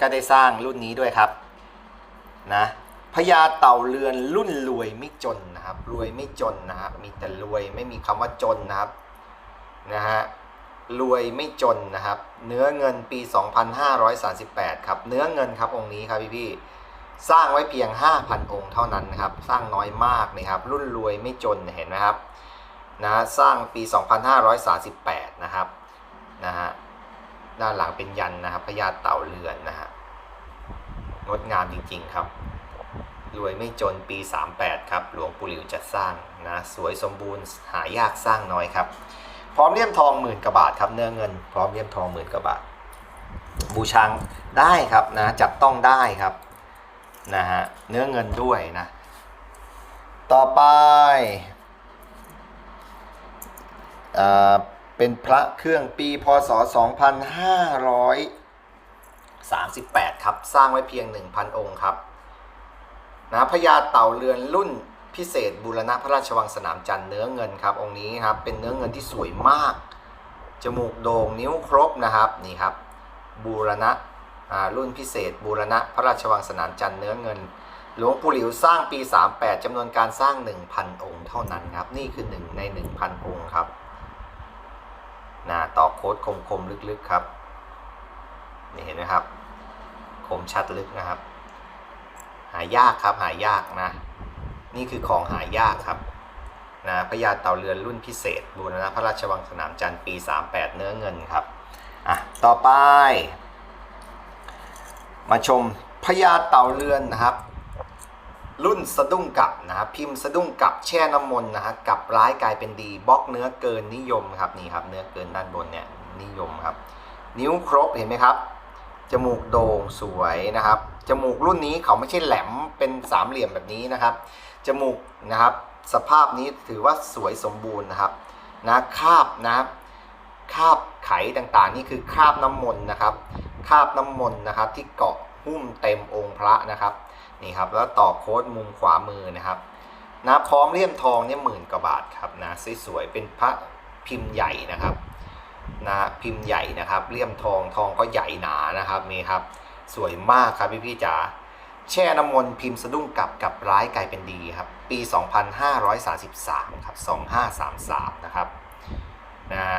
ก็ได้สร้างรุ่นนี้ด้วยครับนะพญาเต่าเรือนรุ่นรวยไม่จนนะครับ รวยไม่จนนะครับมีแต่รวยไม่มีคำว่าจนนะครับนะฮะรวยไม่จนนะครับ เนื้อเงินปี 2538 ครับ เนื้อเงินครับองค์นี้ครับพี่พี่สร้างไว้เพียง 5,000 องค์เท่านั้นนะครับ สร้างน้อยมากนะครับ รุ่นรวยไม่จนเห็นไหมครับนะสร้างปี 2538 นะครับนะฮะ ด้านหลังเป็นยันนะครับพญาเต่าเรือนนะฮะงดงามจริงๆครับ รวยไม่จนปี 38 ครับ หลวงปู่หลิวจัดสร้างนะสวยสมบูรณ์หายากสร้างน้อยครับ พร้อมเลี่ยมทองหมื่นกว่าบาทครับเนื้อเงิน พร้อมเลี่ยมทองหมื่นกว่าบาท บูชังได้ครับนะจับต้องได้ครับนะฮะเนื้อเงินด้วยนะ ต่อไปอ่า เป็นพระเครื่องปีพศ 2538 ครับ สร้างไว้เพียง 1,000 องค์ครับนะพญาเต่าเรือนรุ่นพิเศษบูรณะพระราชวังสนามจันทร์เนื้อเงินครับ องค์นี้ครับเป็นเนื้อเงินที่สวยมาก จมูกโด่งนิ้วครบนะครับนี่ครับ บูรณะรุ่นพิเศษ บูรณะพระราชวังสนามจันทร์เนื้อเงิน หลวงปู่หลิวสร้างปี 38จำนวนการสร้าง 1,000 องค์เท่านั้นครับ นี่คือหนึ่งใน 1,000 องค์ครับ นะต่อโค้ดคมๆลึกๆครับนี่เห็นไหมครับ คมชัดลึกนะครับ หายากครับหายากนะ นี่คือของหายากครับนะพญาเต่าเรือนรุ่นพิเศษ บูรณะพระราชวังสนามจันทร์ปี 38 เนื้อเงินครับอะต่อไป มาชมพญาเต่าเรือนนะครับ รุ่นสะดุ้งกลับนะครับพิมพ์สะดุ้งกลับแช่น้ำมนต์นะฮะกลับร้ายกลายเป็นดีบล็อกเนื้อเกินนิยมครับนี่ครับ เนื้อเกินด้านบนเนี่ยนิยมครับ นิ้วครบเห็นไหมครับ จมูกโด่งสวยนะครับ จมูกรุ่นนี้เขาไม่ใช่แหลมเป็นสามเหลี่ยมแบบนี้นะครับ จมูกนะครับ สภาพนี้ถือว่าสวยสมบูรณ์นะครับนะคาบนะครับคาบไขต่างๆ นี่คือคาบน้ำมนต์นะครับ คาบน้ำมนต์นะครับที่เกาะหุ้มเต็มองค์พระนะครับ นี่ครับแล้วต่อโค้ดมุมขวามือนะครับนะพร้อมเลี่ยมทองเนี่ยหมื่นกว่าบาทครับนะสวยๆเป็นพระพิมพ์ใหญ่นะครับนะพิมพ์ใหญ่นะครับเลี่ยมทองทองก็ใหญ่หนานะครับนี่ครับ สวยมากครับพี่พี่จ๋าแช่น้ำมนต์พิมพ์สะดุ้งกลับกับร้ายกลายเป็นดีครับ ปี 2533ครับ2533นะครับนะ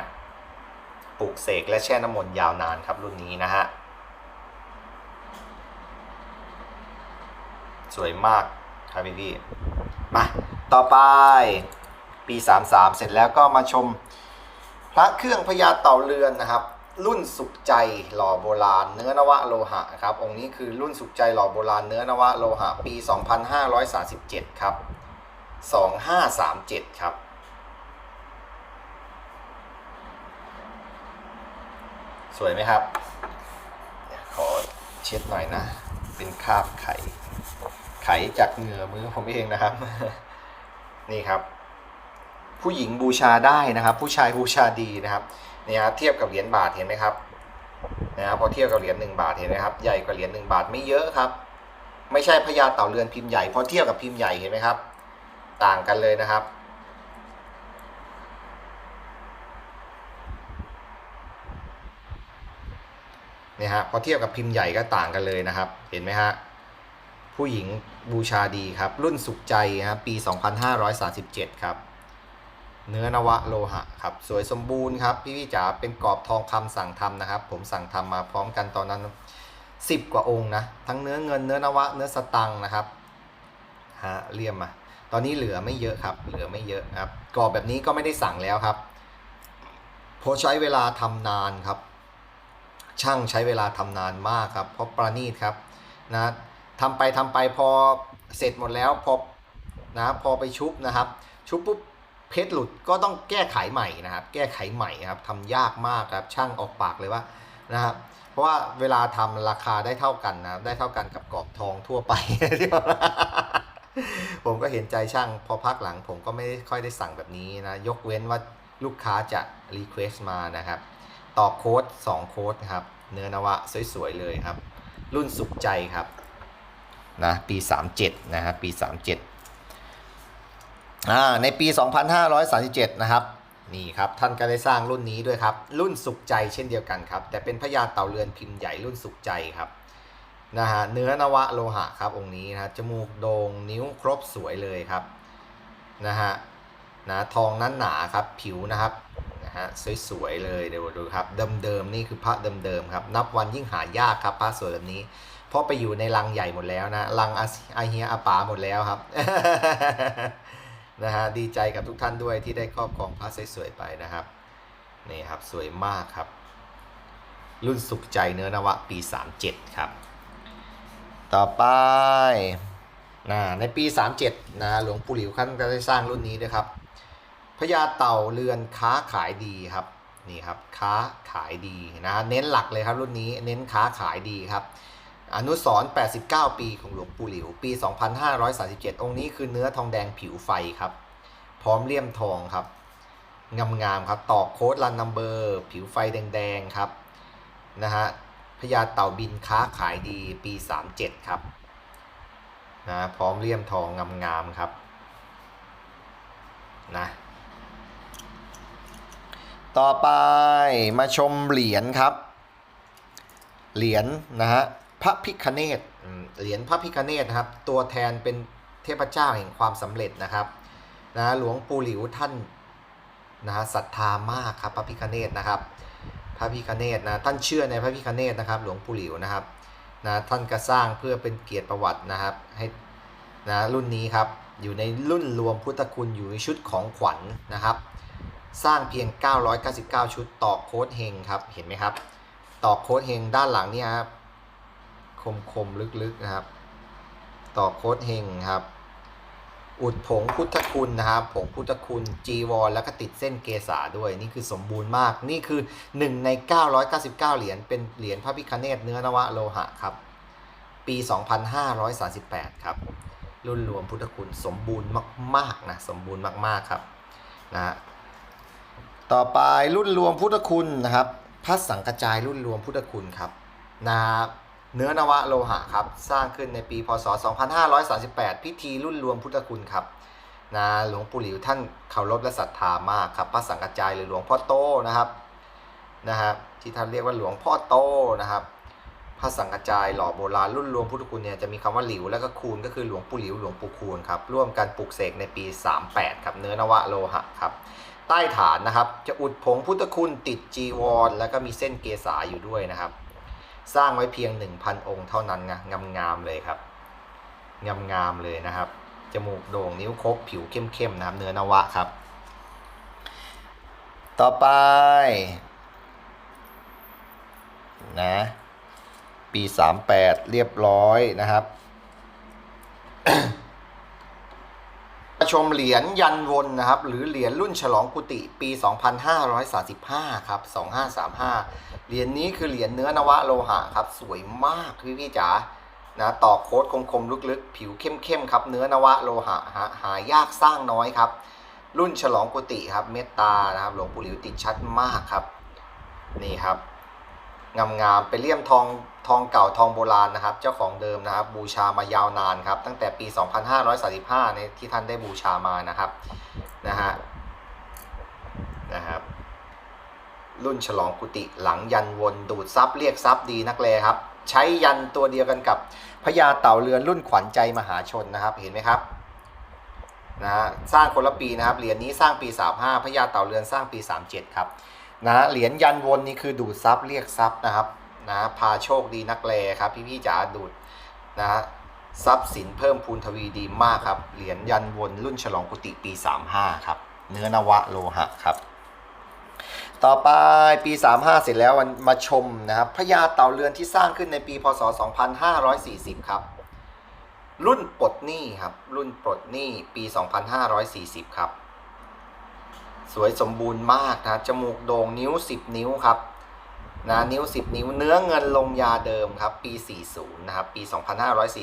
ปลูกเสกและแช่น้ำมนต์ยาวนานครับรุ่นนี้นะฮะ สวยมากครับพี่พี่มาต่อไปปี 33 เสร็จแล้วก็มาชม พระเครื่องพญาเต่าเรือนนะครับ รุ่นสุขใจหล่อโบราณ เนื้อนวะโลหะครับองค์นี้คือรุ่นสุขใจหล่อโบราณเนื้อนวะโลหะ ปี 2537 ครับ 2537 ครับสวยไหมครับ ขอเช็ดหน่อยนะ เป็นคราบไข่ จากเหงื่อมือผมเองนะครับ นี่ครับ ผู้หญิงบูชาได้นะครับ ผู้ชายบูชาดีนะครับเนี่ยครับเทียบกับเหรียญบาทเห็นไหมครับนะครับพอเทียบกับเหรียญหนึ่งบาทเห็นไหมครับใหญ่กว่าเหรียญหนึ่งบาทไม่เยอะครับ ไม่ใช่พญาเต่าเรือนพิมพ์ใหญ่พอเทียบกับพิมพ์ใหญ่เห็นไหมครับ ต่างกันเลยนะครับเนี่ยฮะพอเทียบกับพิมพ์ใหญ่ก็ต่างกันเลยนะครับ เห็นไหมฮะ ผู้หญิงบูชาดีครับ รุ่นสุขใจนะครับปี 2537 ครับ เนื้อนวะโลหะครับ สวยสมบูรณ์ครับ พี่พี่จ๋าเป็นกรอบทองคำสั่งทำนะครับ ผมสั่งทำมาพร้อมกันตอนนั้น 10 กว่าองค์นะ ทั้งเนื้อเงินเนื้อนวะ เนื้อสตังนะครับฮะเลี่ยมมาตอนนี้เหลือไม่เยอะครับ เหลือไม่เยอะครับกรอบแบบนี้ก็ไม่ได้สั่งแล้วครับเพราะใช้เวลาทำนานครับ ช่างใช้เวลาทำนานมากครับ เพราะประณีตครับนะ ทำไปทำไปพอเสร็จหมดแล้วพอนะพอไปชุบนะครับ ชุบปุ๊บเพชรหลุดก็ต้องแก้ไขใหม่นะครับ แก้ไขใหม่ครับทำยากมากครับช่างออกปากเลยว่านะครับเพราะว่าเวลาทำราคาได้เท่ากันนะได้เท่ากันกับกรอบทองทั่วไป ผมก็เห็นใจช่างพอพักหลัง ผมก็ไม่ค่อยได้สั่งแบบนี้นะ ยกเว้นว่าลูกค้าจะรีเควสต์มานะครับ ต่อโค้ด2โค้ดนะครับ เนื้อนวะสวยๆเลยครับ รุ่นสุขใจครับ นะปี 37 นะครับปี 37อ่าในปี 2537 นะครับนี่ครับท่านก็ได้สร้างรุ่นนี้ด้วยครับ รุ่นสุขใจเช่นเดียวกันครับ แต่เป็นพญาเต่าเรือนพิมพ์ใหญ่รุ่นสุขใจครับนะฮะเนื้อนวะโลหะครับองค์นี้นะจมูกโด่งนิ้วครบสวยเลยครับนะฮะนะทองนั้นหนาครับผิวนะครับนะฮะสวยๆเลยเดี๋ยวดูครับเดิมๆนี่คือพระเดิมๆครับ นับวันยิ่งหายากครับพระสวยแบบนี้ เพราะไปอยู่ในลังใหญ่หมดแล้วนะลังอาอาเฮียอาป๋าหมดแล้วครับนะฮะดีใจกับทุกท่านด้วยที่ได้ครอบครองพระสวยๆไปนะครับนี่ครับสวยมากครับ รุ่นสุขใจเนื้อนวะปี 37 ครับ ต่อไปนะในปี 37นะหลวงปู่หลิวท่านก็ได้สร้างรุ่นนี้ด้วยครับพญาเต่าเรือนค้าขายดีครับนี่ครับค้าขายดีนะเน้นหลักเลยครับรุ่นนี้เน้นค้าขายดีครับ อนุสร89 ปีของหลวงปู่หลิว ปี 2537 องค์นี้คือเนื้อทองแดงผิวไฟครับ พร้อมเลี่ยมทองครับ งามๆครับ ตอกโค้ดรันนัมเบอร์ ผิวไฟแดงๆครับ นะฮะพญาเต่าบินค้าขายดีปี 37 ครับ นะพร้อมเลี่ยมทองงามๆครับ นะ ต่อไปมาชมเหรียญครับ เหรียญนะฮะ พระพิคเนตเหรียญพระพิคเนตนะครับ ตัวแทนเป็นเทพเจ้าแห่งความสำเร็จนะครับนะหลวงปู่หลิวท่านนะฮะศรัทธามากครับพระพิคเนตนะครับ พระพิคเนตนะท่านเชื่อในพระพิคเนตนะครับ หลวงปู่หลิวนะครับนะท่านก็สร้างเพื่อเป็นเกียรติประวัตินะครับให้นะรุ่นนี้ครับอยู่ในรุ่นรวมพุทธคุณอยู่ในชุดของขวัญนะครับ สร้างเพียง 999 ชุดต่อโค้ดเฮงครับเห็นไหมครับตอกโค้ดเฮงด้านหลังเนี่ยครับ คมคมลึกๆนะครับตอกโค้ดเฮงครับ อุดผงพุทธคุณนะครับ ผงพุทธคุณจีวรแล้วก็ติดเส้นเกษาด้วย นี่คือสมบูรณ์มาก นี่คือ 1 ใน 999 เหรียญ เป็นเหรียญพระพิคเนตเนื้อนวะโลหะครับ ปี 2538 ครับ รุ่นรวมพุทธคุณสมบูรณ์มากๆนะ สมบูรณ์มากๆครับนะฮะต่อไปรุ่นรวมพุทธคุณนะครับพระสังกระจายรุ่นรวมพุทธคุณครับนา เนื้อนวะโลหะครับ สร้างขึ้นในปีพศ 2538 พิธีรุ่นรวมพุทธคุณครับนะหลวงปู่หลิวท่านเคารพและศรัทธามากครับ พระสังกระจายหรือหลวงพ่อโตนะครับนะครับที่ท่านเรียกว่าหลวงพ่อโตนะครับพระสังกระจายหล่อโบราณรุ่นรวมพุทธคุณเนี่ยจะมีคำว่าหลิวแล้วก็คูณก็คือหลวงปู่หลิวหลวงปู่คูณครับร่วมกันปลุกเสกในปี 38ครับเนื้อนวะโลหะครับใต้ฐานนะครับ จะอุดผงพุทธคุณติดจีวร แล้วก็มีเส้นเกษาอยู่ด้วยนะครับ สร้างไว้เพียง 1,000 องค์เท่านั้นนะงามๆเลยครับงามๆเลยนะครับ จมูกโด่งนิ้วครบผิวเข้มๆนะครับเนื้อนวะครับ ต่อไปนะปี 38 เรียบร้อยนะครับ ชมเหรียญยันวนนะครับ หรือเหรียญรุ่นฉลองกุฏิปี 2535 ครับ 2535 เหรียญนี้คือเหรียญเนื้อนวะโลหะครับ สวยมากพี่พี่จ๋านะต่อโค้ดคมๆลึกๆ ผิวเข้มๆครับ เนื้อนวะโลหะหาหายากสร้างน้อยครับ รุ่นฉลองกุฏิครับ เมตตานะครับ หลวงปู่หลิวติดชัดมากครับ นี่ครับงามๆเป็นเลี่ยมทอง ทองเก่าทองโบราณนะครับ เจ้าของเดิมนะครับ บูชามายาวนานครับ ตั้งแต่ปี 2535ในที่ท่านได้บูชามานะครับนะฮะนะครับรุ่นฉลองกุฏิหลังยันวนดูดซับเรียกซับดีนักแลครับ ใช้ยันตัวเดียวกันกับพญาเต่าเรือนรุ่นขวัญใจมหาชนนะครับเห็นไหมครับนะฮะสร้างคนละปีนะครับเหรียญนี้สร้างปี 35พญาเต่าเรือนสร้างปี 37 ครับนะเหรียญยันวนนี่คือดูดซับเรียกซับนะครับ นะพาโชคดีนักแลครับพี่พี่ๆจ๋าดูดนะทรัพย์สินเพิ่มพูนทวีดีมากครับ เหรียญยันวนรุ่นฉลองกุฏิปี 35 ครับ เนื้อนวะโลหะครับ ต่อไปปี 35 เสร็จแล้วมาชมนะครับพญาเต่าเรือนที่สร้างขึ้นในปีพศ 2540 ครับ รุ่นปลดหนี้ครับ รุ่นปลดหนี้ปี 2540 ครับ สวยสมบูรณ์มากนะจมูกโด่งนิ้ว 10 นิ้วครับ นะนิ้ว 10 นิ้วเนื้อเงินลงยาเดิมครับปี 40 นะครับ ปี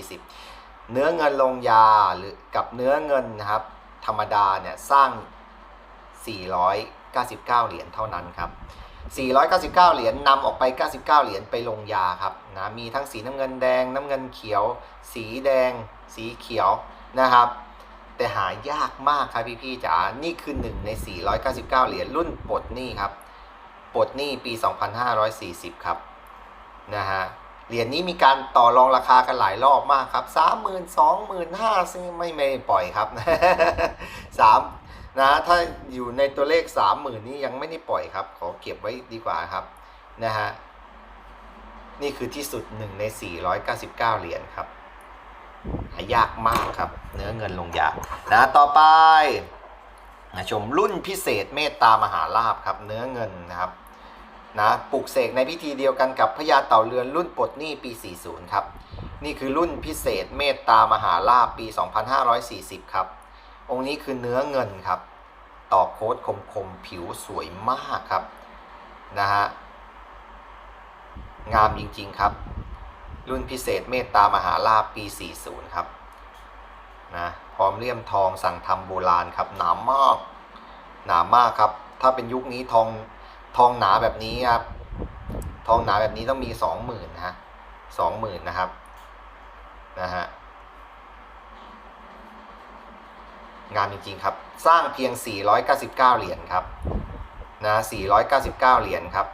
2540 เนื้อเงินลงยาหรือกับเนื้อเงินนะครับ ธรรมดาเนี่ยสร้าง 499 เหรียญเท่านั้นครับ 499 เหรียญนำออกไป 99 เหรียญไปลงยาครับนะมีทั้งสีน้ำเงินแดงน้ำเงินเขียว สีแดง สีเขียวนะครับ แต่หายากมากครับพี่ๆจ๋านี่คือหนึ่งใน 499 เหรียญรุ่นปลดหนี้ครับ ปลดหนี้ปี 2540 ครับนะฮะเหรียญนี้มีการต่อรองราคากันหลายรอบมากครับสามหมื่นสองหมื่นห้าซึ่งไม่ไม่ปล่อยครับสามนะถ้าอยู่ในตัวเลขสามหมื่นนี้ยังไม่ได้ปล่อยครับ ขอเก็บไว้ดีกว่าครับนะฮะนี่คือที่สุดหนึ่งใน 499 เหรียญครับหายากมากครับ เนื้อเงินลงยานะต่อไป นะชมรุ่นพิเศษเมตตามหาลาภครับเนื้อเงินนะครับนะปลุกเสกในพิธีเดียวกันกับพญาเต่าเรือนรุ่นปลดหนี้ปี 40 ครับ นี่คือรุ่นพิเศษเมตตามหาลาภปี 2540 ครับ องค์นี้คือเนื้อเงินครับต่อโค้ดคมคมๆ ผิวสวยมากครับนะฮะงามจริงๆครับ รุ่นพิเศษเมตตามหาลาภปี 40 ครับ นะพร้อมเลี่ยมทองสั่งทำโบราณครับหนามากหนามากครับ ถ้าเป็นยุคนี้ทองทองหนาแบบนี้ครับทองหนาแบบนี้ต้องมีสองหมื่นนะฮะสองหมื่นนะครับนะฮะงานจริงๆครับ สร้างเพียง 499 เหรียญครับนะ499 เหรียญครับ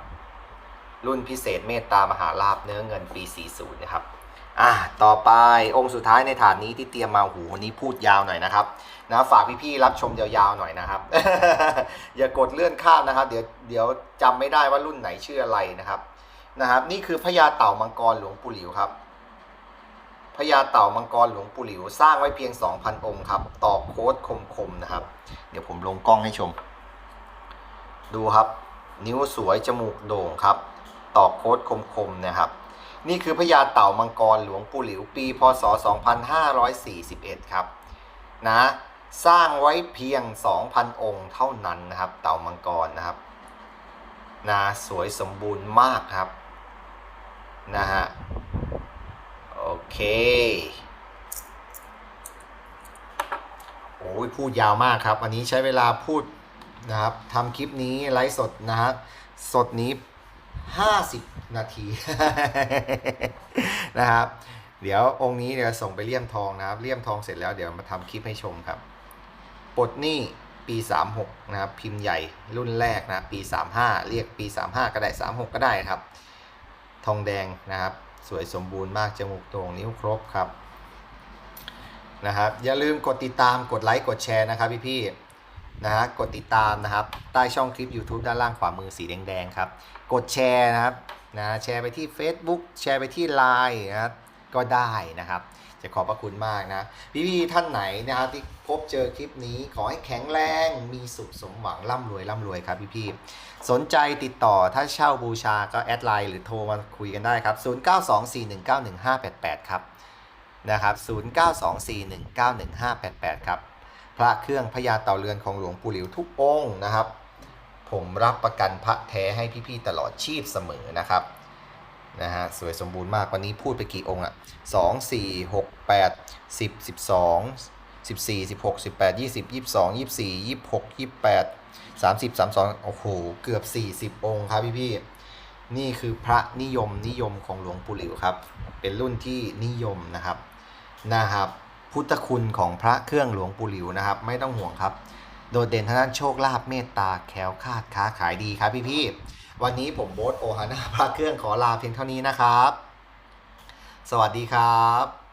รุ่นพิเศษเมตตามหาลาภเนื้อเงินปี 40 นะครับ อะต่อไปองค์สุดท้ายในฐานนี้ที่เตรียมมาหูวันนี้พูดยาวหน่อยนะครับนะฝากพี่ๆรับชมยาวๆหน่อยนะครับ อย่ากดเลื่อนข้ามนะครับ เดี๋ยวเดี๋ยวจำไม่ได้ว่ารุ่นไหนชื่ออะไรนะครับนะครับ นี่คือพญาเต่ามังกรหลวงปู่หลิวครับพญาเต่ามังกรหลวงปู่หลิว สร้างไว้เพียง 2,000 องค์ครับต่อโค้ดคมๆนะครับ เดี๋ยวผมลงกล้องให้ชม ดูครับ นิ้วสวยจมูกโด่งครับต่อโค้ดคมๆนะครับ นี่คือพญาเต่ามังกรหลวงปู่หลิวปีพศ 2541 ครับนะสร้างไว้เพียง 2,000 องค์เท่านั้นนะครับ เต่ามังกรนะครับนะสวยสมบูรณ์มากครับนะฮะโอเคโอ้ยพูดยาวมากครับ วันนี้ใช้เวลาพูดนะครับทำคลิปนี้ไลฟ์สดนะครับสดนี้ 50 นาที นะครับ เดี๋ยวองค์นี้เดี๋ยวส่งไปเลี่ยมทองนะครับเลี่ยมทองเสร็จแล้วเดี๋ยวมาทำคลิปให้ชมครับปลดหนี้ปี 36 นะครับ พิมพ์ใหญ่รุ่นแรกนะปี 35 เรียกปี 35 ก็ได้ 36 ก็ได้ครับ ทองแดงนะครับ สวยสมบูรณ์มากจมูกโด่งนิ้วครบครับนะครับ อย่าลืมกดติดตามกดไลค์กดแชร์นะครับพี่ๆ นะฮะกดติดตามนะครับ ใต้ช่องคลิป YouTube ด้านล่างขวามือสีแดงๆครับ กดแชร์นะครับนะแชร์ไปที่ Facebook แชร์ไปที่ Line นะครับก็ได้นะครับ จะขอบพระคุณมากนะ พี่ๆท่านไหนนะครับที่พบเจอคลิปนี้ขอให้แข็งแรงมีสุขสมหวังร่ำรวยร่ำรวยครับพี่ๆสนใจติดต่อถ้าเช่าบูชาก็แอดไลน์หรือโทรมาคุยกันได้ครับ 0924191588 ครับนะครับ 0924191588 ครับ พระเครื่องพญาเต่าเรือนของหลวงปู่หลิวทุกองค์นะครับ ผมรับประกันพระแท้ให้พี่ๆตลอดชีพเสมอนะครับนะฮะสวยสมบูรณ์มากวันนี้พูดไปกี่องค์อะสองสี่หกแปดสิบสิบสองสิบสี่สิบหกสิบแปดยี่สิบยี่สิบสองยี่สิบสี่ยี่สิบหกยี่สิบแปดสามสิบสามสองโอ้โหเกือบสี่สิบองค์ครับพี่ๆนี่คือพระนิยมนิยมของหลวงปู่หลิวครับ เป็นรุ่นที่นิยมนะครับนะครับ พุทธคุณของพระเครื่องหลวงปู่หลิวนะครับ ไม่ต้องห่วงครับ โดดเด่นทางด้านโชคลาภเมตตาแคล้วคลาดค้าขายดีครับพี่ๆวันนี้ผมโบสโอฮาน่าพระเครื่องขอลาเพียงเท่านี้นะครับ สวัสดีครับ